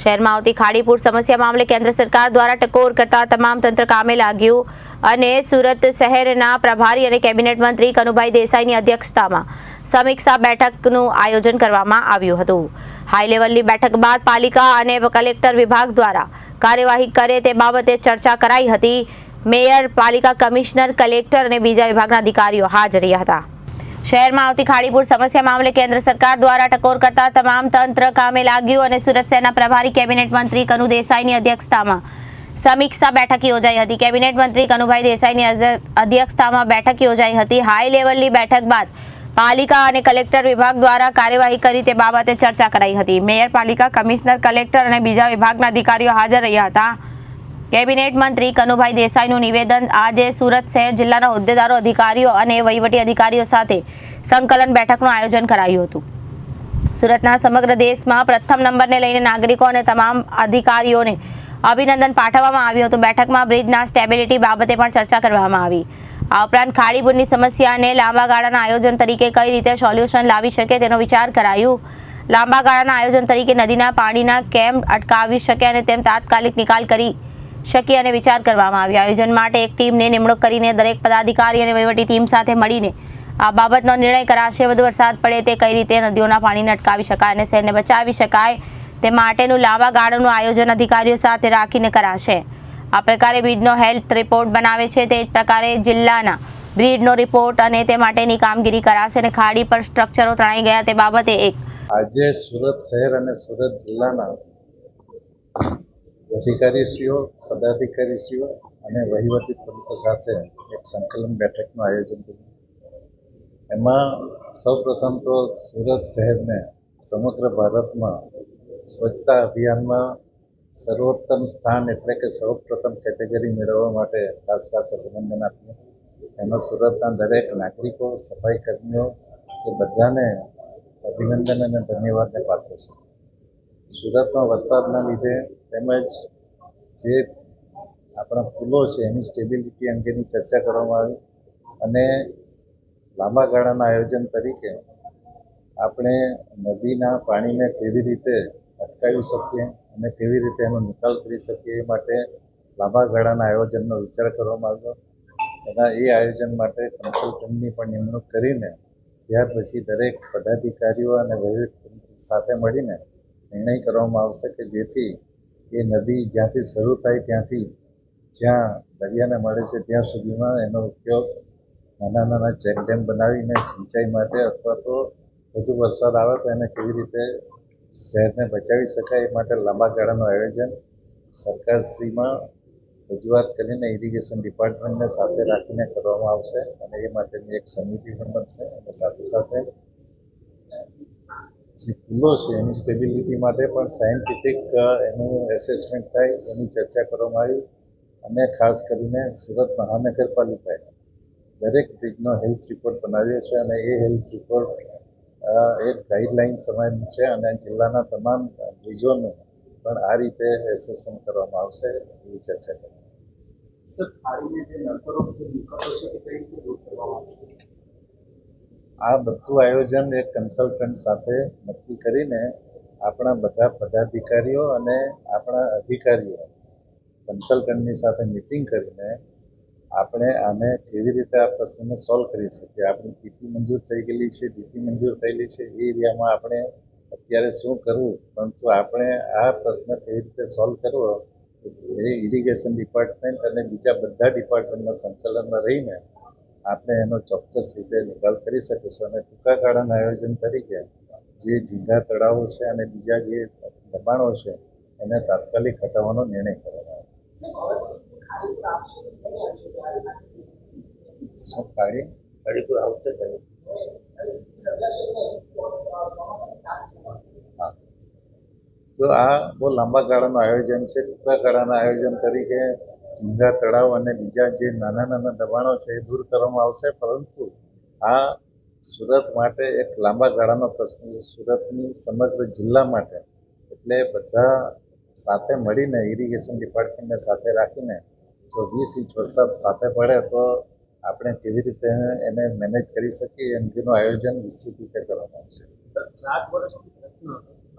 શહેરમાં આવતી ખાડીપુર સમસ્યા મામલે કેન્દ્ર સરકાર દ્વારા ટકોર કરતા તમામ તંત્ર કામે લાગ્યું અને સુરત શહેરના પ્રભારી અને કેબિનેટ મંત્રી કનુભાઈ દેસાઈની અધ્યક્ષતામાં સમીક્ષા બેઠકનું આયોજન કરવામાં આવ્યું હતું. હાઈ લેવલની બેઠક બાદ પાલિકા અને કલેક્ટર વિભાગ દ્વારા કાર્યવાહી કરે તે બાબતે ચર્ચા કરાઈ હતી. મેયર, પાલિકા કમિશનર, કલેક્ટર અને બીજા વિભાગના અધિકારીઓ હાજર રહ્યા હતા. શહેરમાં આવતી ખાડીપુર સમસ્યા મામલે કેન્દ્ર સરકાર દ્વારા ટકોર કરતા તમામ તંત્ર કામે લાગ્યું અને સુરત શહેરના પ્રભારી કેબિનેટ મંત્રી કનુ દેસાઈની અધ્યક્ષતામાં સમીક્ષા બેઠક યોજાઈ હતી. કેબિનેટ મંત્રી કનુભાઈ દેસાઈની અધ્યક્ષતામાં બેઠક યોજાઈ હતી. હાઈ લેવલની બેઠક બાદ પાલિકા અને કલેક્ટર વિભાગ દ્વારા કાર્યવાહી કરી તે બાબતે ચર્ચા કરાઈ હતી. મેયર, પાલિકા, કમિશનર, કલેક્ટર અને બીજા વિભાગના અધિકારીઓ હાજર રહ્યા હતા. કેબિનેટ મંત્રી કનુભાઈ દેસાઈનું નિવેદન આજે સુરત શહેર જિલ્લાના હોદ્દેદારો, અધિકારીઓ અને વહીવટી અધિકારીઓ સાથે સંકલન બેઠકનું આયોજન કરાયું હતું. સુરતના સમગ્ર દેશમાં પ્રથમ નંબરને લઈને નાગરિકો અને તમામ અધિકારીઓને અભિનંદન પાઠવવામાં આવ્યું હતું. બેઠકમાં બ્રિજના સ્ટેબિલિટી બાબતે પણ ચર્ચા કરવામાં આવી. આ ઉપરાંત ખાડીપુરની સમસ્યાને લાંબા ગાળાના આયોજન તરીકે કઈ રીતે સોલ્યુશન લાવી શકે તેનો વિચાર કરાયું. લાંબા ગાળાના આયોજન તરીકે નદીના પાણીના કેમ અટકાવી શકે અને તેમ તાત્કાલિક નિકાલ કરી શકીએ અને વિચાર કરવામાં આવ્યો. આયોજન માટે એક ટીમને નિમણૂક કરીને દરેક પદાધિકારી અને વહીવટી ટીમ સાથે મળીને આ બાબતનો નિર્ણય કરાશે. વધુ વરસાદ પડે તે કઈ રીતે નદીઓના પાણીને અટકાવી શકાય અને શહેરને બચાવી શકાય તે માટેનું લાંબા ગાળાનું આયોજન અધિકારીઓ સાથે રાખીને કરાશે. આ પ્રકારે બ્રિજનો હેલ્થ રિપોર્ટ બનાવે છે. તે જ પ્રકારે જિલ્લાના બ્રિજનો રિપોર્ટ અને તે માટેની કામગીરી કરાશે અને ખાડી પર સ્ટ્રક્ચરો તણાઈ ગયા તે બાબતે એક આજે સુરત શહેર અને સુરત જિલ્લાના અધિકારીશ્રીઓ, પદાધિકારીશ્રીઓ અને વહીવટી તંત્ર સાથે એક સંકલન બેઠકનું આયોજન કર્યું. એમાં સૌપ્રથમ તો સુરત શહેરને સમગ્ર ભારતમાં સ્વચ્છતા અભિયાનમાં સર્વોત્તમ સ્થાન એટલે કે સૌપ્રથમ કેટેગરી મેળવવા માટે ખાસ ખાસ અભિનંદન આપ્યું એમાં સુરતના દરેક નાગરિકો સફાઈ કર્મીઓ એ બધાને અભિનંદન અને ધન્યવાદને પાત્ર છે. સુરતમાં વરસાદના લીધે તેમજ જે આપણા પુલો છે એની સ્ટેબિલિટી અંગેની ચર્ચા કરવામાં આવી અને લાંબા ગાળાના આયોજન તરીકે આપણે નદીના પાણીને કેવી રીતે અટકાવી શકીએ અને કેવી રીતે એનો નિકાલ કરી શકીએ એ માટે લાંબા ગાળાના આયોજનનો વિચાર કરવામાં આવ્યો. એના એ આયોજન માટે કન્સલ્ટન્ટની પણ નિમણૂક કરીને ત્યાર પછી દરેક પદાધિકારીઓ અને વહીવટી સાથે મળીને નિર્ણય કરવામાં આવશે કે જેથી એ નદી જ્યાંથી શરૂ થાય ત્યાંથી જ્યાં દરિયાને મળે છે, ત્યાં સુધીમાં એનો ઉપયોગ નાના નાના ચેક ડેમ બનાવીને સિંચાઈ માટે અથવા તો વધુ વરસાદ આવે તો એને કેવી રીતે શહેરને બચાવી શકાય એ માટે લાંબા ગાળાનું આયોજન સરકારશ્રીમાં રજૂઆત કરીને ઇરિગેશન ડિપાર્ટમેન્ટને સાથે રાખીને કરવામાં આવશે અને એ માટેની એક સમિતિ પણ બનશે અને સાથે સાથે જે છે, એની સ્ટેબિલિટી માટે પણ સાયન્ટિફિક એનું એસેસમેન્ટ થાય, એની ચર્ચા કરવામાં આવી અને ખાસ કરીને સુરત મહાનગરપાલિકાએ દરેક બ્રિજનો હેલ્થ રિપોર્ટ બનાવ્યો છે અને એ હેલ્થ રિપોર્ટ એક ગાઈડલાઇન સમાન છે અને જિલ્લાના તમામ બ્રિજોનું પણ આ રીતે એસેસમેન્ટ કરવામાં આવશે એવી ચર્ચા કરી સર જે છે તે કરવામાં આવશે? આ બધું આયોજન એક કન્સલ્ટન્ટ સાથે નક્કી કરીને આપણા બધા પદાધિકારીઓ અને આપણા અધિકારીઓ કન્સલ્ટન્ટની સાથે મિટિંગ કરીને આપણે આને કેવી રીતે આ પ્રશ્નને સોલ્વ કરી શકીએ? આપણી પીપી મંજૂર થઈ ગયેલી છે ડીપી મંજૂર થયેલી છે, એ એરિયામાં આપણે અત્યારે શું કરવું? પરંતુ આપણે આ પ્રશ્ન કેવી રીતે સોલ્વ કરવો એ ઇરિગેશન ડિપાર્ટમેન્ટ અને બીજા બધા ડિપાર્ટમેન્ટના સંકલનમાં રહીને આપણે એનો ચોક્કસ રીતે નિકાલ કરી શકીશું અને ટૂંકા ગાળાના આયોજન તરીકે જે ઝીંગા તળાવો છે અને બીજા જે દબાણો છે એને તાત્કાલિક હટાવવાનો નિર્ણય કરવામાં આવ્યો. શું ખાડી ખાડીપુર આવશે હા. તો આ બહુ લાંબા ગાળાનું આયોજન છે. ટૂંકા ગાળાના આયોજન તરીકે ઝીંગા તળાવ અને બીજા જે નાના નાના દબાણો છે એ દૂર કરવામાં આવશે, પરંતુ આ સુરત માટે એક લાંબા ગાળાનો પ્રશ્ન છે. સુરતની સમગ્ર જિલ્લા માટે, એટલે બધા સાથે મળીને ઇરિગેશન ડિપાર્ટમેન્ટને સાથે રાખીને જો વીસ ઇંચ વરસાદ સાથે પડે તો આપણે કેવી રીતે એને મેનેજ કરી શકીએ એનું આયોજન વિસ્તૃત રીતે કરવામાં આવશે. સાત વર્ષ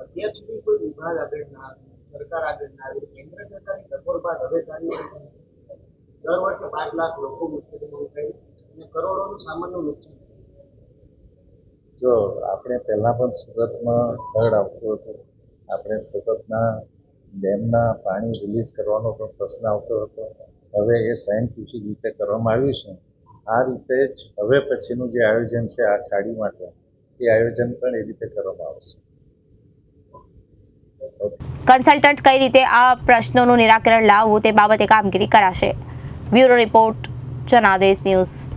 અત્યાર સુધી કોઈ વિભાગ આગળ ના સરકાર આગળ ના આવી. કેન્દ્ર સરકારની ટકોર બાદ હવે દર વર્ષે પાંચ લાખ લોકો મુશ્કેલીમાં મુકાય અને કરોડોનું સામાનનું નુકસાન. જો આપણે પહેલાં પણ સુરતમાં ફ્લડ આવતું હતું, આપણે સુરતના ડેમના પાણી રિલીઝ કરવાનો પણ પ્રશ્ન આવતો હતો. હવે એ સાયન્ટિફિક રીતે કરવામાં આવ્યું છે. આ રીતે જ હવે પછીનું જે આયોજન છે, આ ખાડી માટે, એ આયોજન પણ એ રીતે કરવામાં આવશે. કન્સલ્ટન્ટ કઈ રીતે આ પ્રશ્નોનું નિરાકરણ લાવવું તે બાબતે કામગીરી કરાશે. Bureau report, Janadesh news.